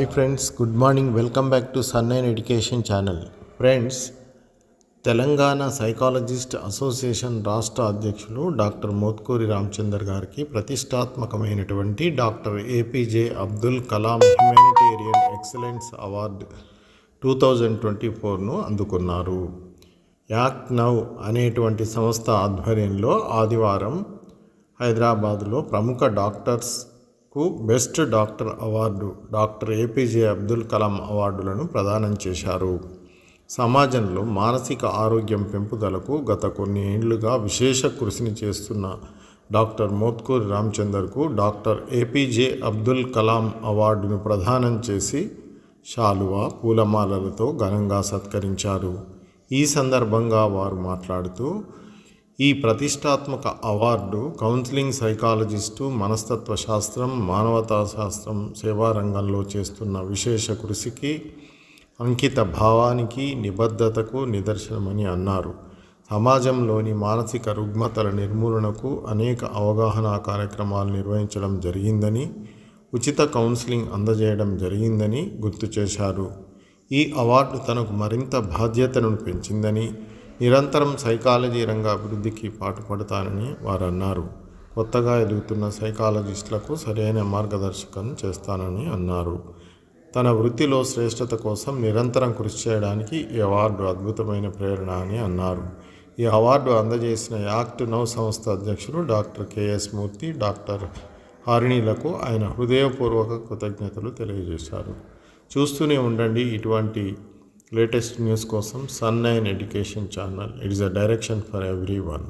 Hi friends good morning. Welcome back to సన్నైన్ education channel. Friends Telangana psychologist association రాష్ట్ర అధ్యక్షులు doctor Motkuri Ramachandar గారికి ప్రతిష్టాత్మకమైనటువంటి doctor APJ Abdul Kalam humanitarian excellence award two thousand twenty ఫోర్ను అందుకున్నారు. Act now అనేటువంటి సంస్థ ఆధ్వర్యంలో ఆదివారం హైదరాబాద్లో ప్రముఖ డాక్టర్స్ కు best doctor award doctor APJ Abdul Kalam అవార్డులను ప్రదానం చేశారు. సమాజంలో మానసిక ఆరోగ్యం పెంపుదలకు గత కొన్ని ఏళ్ళుగా విశేష కృషిని చేస్తున్న డాక్టర్ మోత్కూరి రామచందర్కు డాక్టర్ ఏపీజే అబ్దుల్ కలాం అవార్డును ప్రదానం చేసి శాలువా పూలమాలలతో ఘనంగా సత్కరించారు. ఈ సందర్భంగా వారు మాట్లాడుతూ ఈ ప్రతిష్టాత్మక అవార్డు కౌన్సిలింగ్ సైకాలజిస్టు మనస్తత్వ శాస్త్రం మానవతా శాస్త్రం సేవా రంగంలో చేస్తున్న విశేష కృషికి అంకిత భావానికి నిబద్ధతకు నిదర్శనమని అన్నారు. సమాజంలోని మానసిక రుగ్మతల నిర్మూలనకు అనేక అవగాహన కార్యక్రమాలు నిర్వహించడం జరిగిందని ఉచిత కౌన్సిలింగ్ అందజేయడం జరిగిందని గుర్తు చేశారు. ఈ అవార్డు తనకు మరింత బాధ్యతను పెంచిందని నిరంతరం సైకాలజీ రంగ అభివృద్ధికి పాటుపడతానని వారు అన్నారు కొత్తగా ఎదుగుతున్న సైకాలజిస్టులకు సరైన మార్గదర్శకం చేస్తానని అన్నారు. తన వృత్తిలో శ్రేష్టత కోసం నిరంతరం కృషి చేయడానికి ఈ అవార్డు అద్భుతమైన ప్రేరణ అని అన్నారు. ఈ అవార్డు అందజేసిన యాక్ట్ నౌ సంస్థ అధ్యక్షులు డాక్టర్ కెఎస్ మూర్తి డాక్టర్ హారిణీలకు ఆయన హృదయపూర్వక కృతజ్ఞతలు తెలియజేశారు. చూస్తూనే ఉండండి ఇటువంటి లేటెస్ట్ న్యూస్ కోసం Sun nine education channel it is a direction for everyone